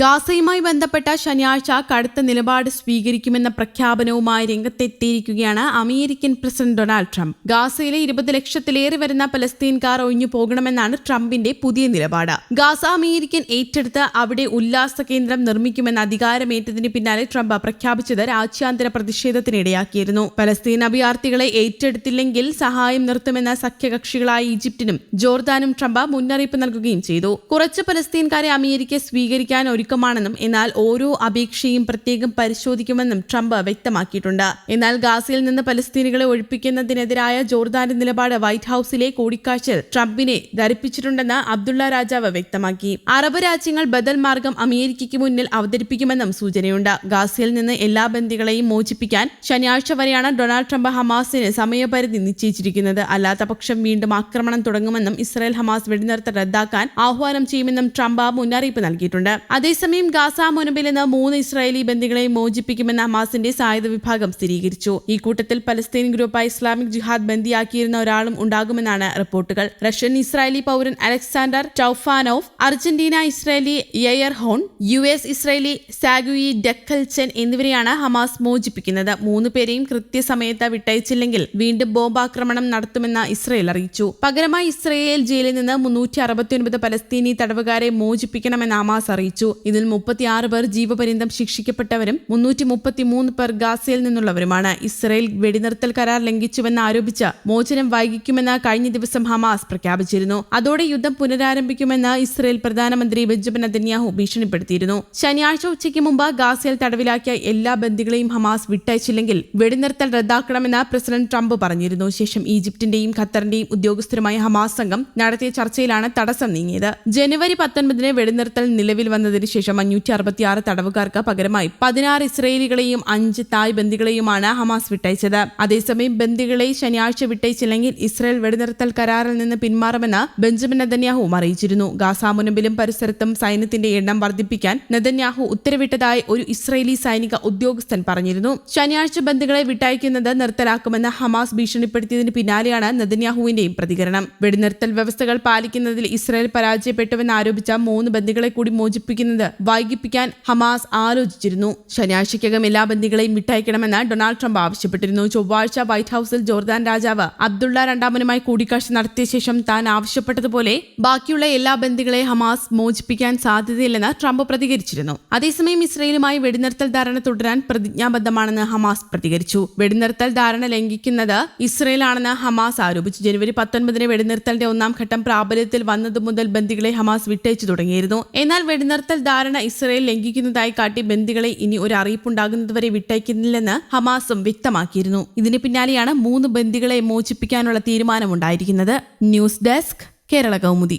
ഗാസയുമായി ബന്ധപ്പെട്ട ശനിയാഴ്ച കടുത്ത നിലപാട് സ്വീകരിക്കുമെന്ന പ്രഖ്യാപനവുമായി രംഗത്തെത്തിയിരിക്കുകയാണ് അമേരിക്കൻ പ്രസിഡന്റ് ഡൊണാൾഡ് ട്രംപ്. ഗാസയിലെ ഇരുപത് ലക്ഷത്തിലേറെ വരുന്ന പലസ്തീൻകാർ ഒഴിഞ്ഞു പോകണമെന്നാണ് ട്രംപിന്റെ പുതിയ നിലപാട്. ഗാസ അമേരിക്കൻ ഏറ്റെടുത്ത് അവിടെ ഉല്ലാസ കേന്ദ്രം നിർമ്മിക്കുമെന്ന അധികാരമേറ്റതിന് പിന്നാലെ ട്രംപ് പ്രഖ്യാപിച്ചത് രാജ്യാന്തര പ്രതിഷേധത്തിനിടയാക്കിയിരുന്നു. പലസ്തീൻ അഭയാർത്ഥികളെ ഏറ്റെടുത്തില്ലെങ്കിൽ സഹായം നിർത്തുമെന്ന സഖ്യകക്ഷികളായ ഈജിപ്തിനും ജോർദാനും ട്രംപ് മുന്നറിയിപ്പ് നൽകുകയും ചെയ്തു. കുറച്ച് പലസ്തീൻകാരെ അമേരിക്ക സ്വീകരിക്കാൻ ഒരുക്കമാണെന്നും എന്നാൽ ഓരോ അപേക്ഷയും പ്രത്യേകം പരിശോധിക്കുമെന്നും ട്രംപ് വ്യക്തമാക്കിയിട്ടുണ്ട്. എന്നാൽ ഗാസയിൽ നിന്ന് പലസ്തീനികളെ ഒഴിപ്പിക്കുന്നതിനെതിരായ ജോർദാന്റെ നിലപാട് വൈറ്റ് ഹൌസിലെ കൂടിക്കാഴ്ചയിൽ ട്രംപിനെ ധരിപ്പിച്ചിട്ടുണ്ടെന്ന് അബ്ദുള്ള രാജാവ് വ്യക്തമാക്കി. അറബ് രാജ്യങ്ങൾ ബദൽ മാർഗം അമേരിക്കയ്ക്ക് മുന്നിൽ അവതരിപ്പിക്കുമെന്നും സൂചനയുണ്ട്. ഗാസയിൽ നിന്ന് എല്ലാ ബന്ദികളെയും മോചിപ്പിക്കാൻ ശനിയാഴ്ച വരെയാണ് ഡൊണാൾഡ് ട്രംപ് ഹമാസിന് സമയപരിധി നിശ്ചയിച്ചിരിക്കുന്നത്. അല്ലാത്ത പക്ഷം വീണ്ടും ആക്രമണം തുടങ്ങുമെന്നും ഇസ്രായേൽ ഹമാസ് വെടിനിർത്തൽ റദ്ദാക്കാൻ ആഹ്വാനം ചെയ്യുമെന്നും ട്രംപ് മുന്നറിയിപ്പ് നൽകിയിട്ടുണ്ട്. അതേസമയം ഗാസ മുനമ്പിൽ നിന്ന് മൂന്ന് ഇസ്രായേലി ബന്ദികളെ മോചിപ്പിക്കുമെന്ന് ഹമാസിന്റെ സായുധ വിഭാഗം സ്ഥിരീകരിച്ചു. ഈ കൂട്ടത്തിൽ പലസ്തീൻ ഗ്രൂപ്പായ ഇസ്ലാമിക് ജിഹാദ് ബന്ദിയാക്കിയിരുന്ന ഒരാളും ഉണ്ടാകുമെന്നാണ് റിപ്പോർട്ടുകൾ. റഷ്യൻ ഇസ്രായേലി പൗരൻ Alexander Troufanov Argentina Israeli Yair Horn U S Israeli Sagui Dekel Chen എന്നിവരെയാണ് ഹമാസ് മോചിപ്പിക്കുന്നത്. മൂന്ന് പേരെയും കൃത്യസമയത്ത് വിട്ടയച്ചില്ലെങ്കിൽ വീണ്ടും ബോംബാക്രമണം നടത്തുമെന്ന് ഇസ്രായേൽ അറിയിച്ചു. പകരമായി ഇസ്രായേൽ ജയിലിൽ നിന്ന് മുന്നൂറ്റി അറുപത്തിയൊൻപത് പലസ്തീനി തടവുകാരെ മോചിപ്പിക്കണമെന്ന് ഹമാസ് അറിയിച്ചു. ഇതിൽ മുപ്പത്തിയാറ് പേർ ജീവപര്യന്തം ശിക്ഷിക്കപ്പെട്ടവരും മുന്നൂറ്റി മുപ്പത്തിമൂന്ന് പേർ ഗാസയിൽ നിന്നുള്ളവരുമാണ്. ഇസ്രയേൽ വെടിനിർത്തൽ കരാർ ലംഘിച്ചുവെന്ന് ആരോപിച്ച് മോചനം വൈകിക്കുമെന്ന് കഴിഞ്ഞ ദിവസം ഹമാസ് പ്രഖ്യാപിച്ചിരുന്നു. അതോടെ യുദ്ധം പുനരാരംഭിക്കുമെന്ന് ഇസ്രയേൽ പ്രധാനമന്ത്രി ബെഞ്ചമിൻ നെതന്യാഹു ഭീഷണിപ്പെടുത്തിയിരുന്നു. ശനിയാഴ്ച ഉച്ചയ്ക്ക് മുമ്പ് ഗാസയിൽ തടവിലാക്കിയ എല്ലാ ബന്ദികളെയും ഹമാസ് വിട്ടയച്ചില്ലെങ്കിൽ വെടിനിർത്തൽ റദ്ദാക്കണമെന്ന് പ്രസിഡന്റ് ട്രംപ് പറഞ്ഞിരുന്നു. ശേഷം ഈജിപ്തിന്റെയും ഖത്തറിന്റെയും ഉദ്യോഗസ്ഥരുമായ ഹമാസ് സംഘം നടത്തിയ ചർച്ചയിലാണ് തടസ്സം നീങ്ങിയത്. ജനുവരി പത്തൊൻപതിന് വെടിനിർത്തൽ നിലവിൽ വന്നതിന് ശേഷം അഞ്ഞൂറ്റി അറുപത്തിയാറ് തടവുകാർക്ക് പകരമായി പതിനാറ് ഇസ്രയേലികളെയും അഞ്ച് തായ് ബന്ദികളെയുമാണ് ഹമാസ് വിട്ടയച്ചത്. അതേസമയം ബന്ദികളെ ശനിയാഴ്ച വിട്ടയച്ചില്ലെങ്കിൽ ഇസ്രയേൽ വെടിനിർത്തൽ കരാറിൽ നിന്ന് പിന്മാറുമെന്ന് ബെഞ്ചമിൻ നെതന്യാഹുവും അറിയിച്ചിരുന്നു. ഗാസ മുനമ്പിലും പരിസരത്തും സൈന്യത്തിന്റെ എണ്ണം വർദ്ധിപ്പിക്കാൻ നെതന്യാഹു ഉത്തരവിട്ടതായി ഒരു ഇസ്രയേലി സൈനിക ഉദ്യോഗസ്ഥൻ പറഞ്ഞിരുന്നു. ശനിയാഴ്ച ബന്ദികളെ വിട്ടയക്കുന്നത് നിർത്തലാക്കുമെന്ന് ഹമാസ് ഭീഷണിപ്പെടുത്തിയതിന് പിന്നാലെയാണ് നെതന്യാഹുവിന്റെയും പ്രതികരണം. വെടിനിർത്തൽ വ്യവസ്ഥകൾ പാലിക്കുന്നതിൽ ഇസ്രയേൽ പരാജയപ്പെട്ടുവെന്ന് ആരോപിച്ച മൂന്ന് ബന്ദികളെ കൂടി മോചിപ്പിക്കുന്നത് വൈകിപ്പിക്കാൻ ഹമാസ് ആലോചിച്ചിരുന്നു. ശനിയാഴ്ചയ്ക്കകം എല്ലാ ബന്ദികളെയും വിട്ടയക്കണമെന്ന് ഡൊണാൾഡ് ട്രംപ് ആവശ്യപ്പെട്ടിരുന്നു. ചൊവ്വാഴ്ച വൈറ്റ് ഹൌസിൽ ജോർദാൻ രാജാവ് അബ്ദുള്ള രണ്ടാമനുമായി കൂടിക്കാഴ്ച നടത്തിയ ശേഷം താൻ ആവശ്യപ്പെട്ടതുപോലെ ബാക്കിയുള്ള എല്ലാ ബന്ദികളെ ഹമാസ് മോചിപ്പിക്കാൻ സാധ്യതയില്ലെന്ന് ട്രംപ് പ്രതികരിച്ചിരുന്നു. അതേസമയം ഇസ്രയേലുമായി വെടിനിർത്തൽ ധാരണ തുടരാൻ പ്രതിജ്ഞാബദ്ധമാണെന്ന് ഹമാസ് പ്രതികരിച്ചു. വെടിനിർത്തൽ ധാരണ ലംഘിക്കുന്നത് ഇസ്രയേലാണെന്ന് ഹമാസ് ആരോപിച്ചു. ജനുവരി പത്തൊൻപതിന് വെടിനിർത്തലിന്റെ ഒന്നാം ഘട്ടം പ്രാബല്യത്തിൽ വന്നതു മുതൽ ബന്ദികളെ ഹമാസ് വിട്ടയച്ചു തുടങ്ങിയിരുന്നു. എന്നാൽ വെടിനിർത്തൽ ധാരണ ഇസ്രയേൽ ലംഘിക്കുന്നതായി കാട്ടി ബന്ദികളെ ഇനി ഒരു അറിയിപ്പുണ്ടാകുന്നതുവരെ വിട്ടയക്കുന്നില്ലെന്ന് ഹമാസും വ്യക്തമാക്കിയിരുന്നു. ഇതിന് പിന്നാലെയാണ് മൂന്ന് ബന്ദികളെ മോചിപ്പിക്കാനുള്ള തീരുമാനമുണ്ടായിരിക്കുന്നത്. News desk Kerala Kaumudi.